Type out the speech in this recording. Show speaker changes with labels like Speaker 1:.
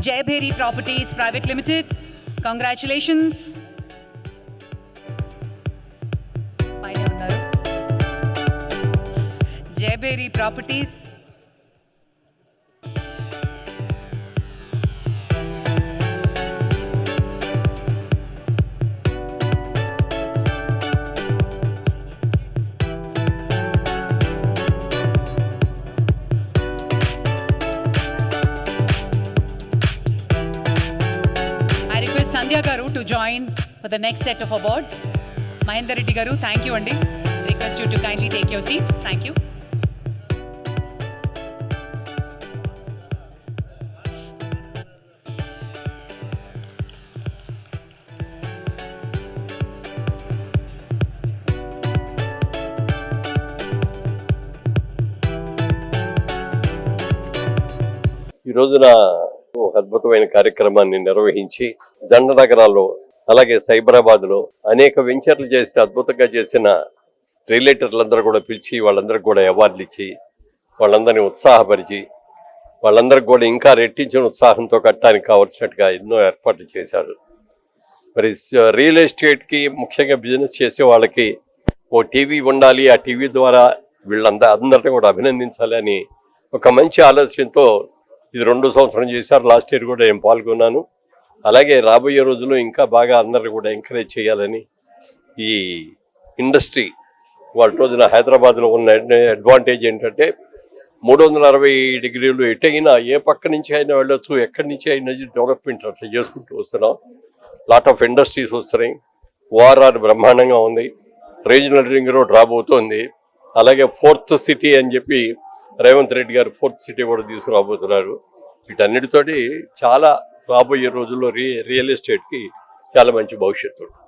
Speaker 1: Jai Bheri Properties Private Limited. Congratulations. Jai Bheri Properties properties I request Sandhya Garu to join for the next set of awards. Mahendra Reddy Garu, thank you, Andy. Request you to kindly take your seat. Thank you.
Speaker 2: ఈ రోజున ఒక అద్భుతమైన కార్యక్రమాన్ని నిర్వహించి దండ నగరాల్లో అలాగే సైబరాబాద్లో అనేక వెంచర్లు చేసి అద్భుతంగా చేసిన రిలేటర్లందరూ కూడా పిలిచి వాళ్ళందరికీ కూడా అవార్డులు ఇచ్చి వాళ్ళందరినీ ఉత్సాహపరిచి వాళ్ళందరికి కూడా ఇంకా రెట్టించిన ఉత్సాహంతో కట్టడానికి కావలసినట్టుగా ఎన్నో ఏర్పాట్లు చేశారు. మరి రియల్ ఎస్టేట్కి ముఖ్యంగా బిజినెస్ చేసే వాళ్ళకి ఓ టీవీ ఉండాలి ఆ టీవీ ద్వారా వీళ్ళందరూ అందరినీ కూడా అభినందించాలి అని ఒక మంచి ఆలోచనతో ఇది రెండు సంవత్సరం చేశారు. లాస్ట్ ఇయర్ కూడా నేను పాల్గొన్నాను. అలాగే రాబోయే రోజుల్లో ఇంకా బాగా అందరిని కూడా ఎంకరేజ్ చేయాలని ఈ ఇండస్ట్రీ వాళ్ళ రోజున హైదరాబాద్లో ఉన్న అడ్వాంటేజ్ ఏంటంటే మూడు వందల అరవై డిగ్రీలు ఎటైనా ఏ పక్క నుంచి అయినా వెళ్ళొచ్చు. ఎక్కడి నుంచి అయినా డెవలప్మెంట్ అట్లా చేసుకుంటూ వస్తున్నాం. లాట్ ఆఫ్ ఇండస్ట్రీస్ వస్తున్నాయి. ఓఆర్ఆర్ బ్రహ్మాండంగా ఉంది. రీజనల్ రింగ్ రోడ్ రాబోతోంది. అలాగే ఫోర్త్ సిటీ అని చెప్పి రేవంత్ రెడ్డి గారు ఫోర్త్ సిటీ కూడా తీసుకురాబోతున్నారు. వీటన్నిటితోటి చాలా రాబోయే రోజుల్లో రి రియల్ ఎస్టేట్కి చాలా మంచి భవిష్యత్తు ఉంటుంది.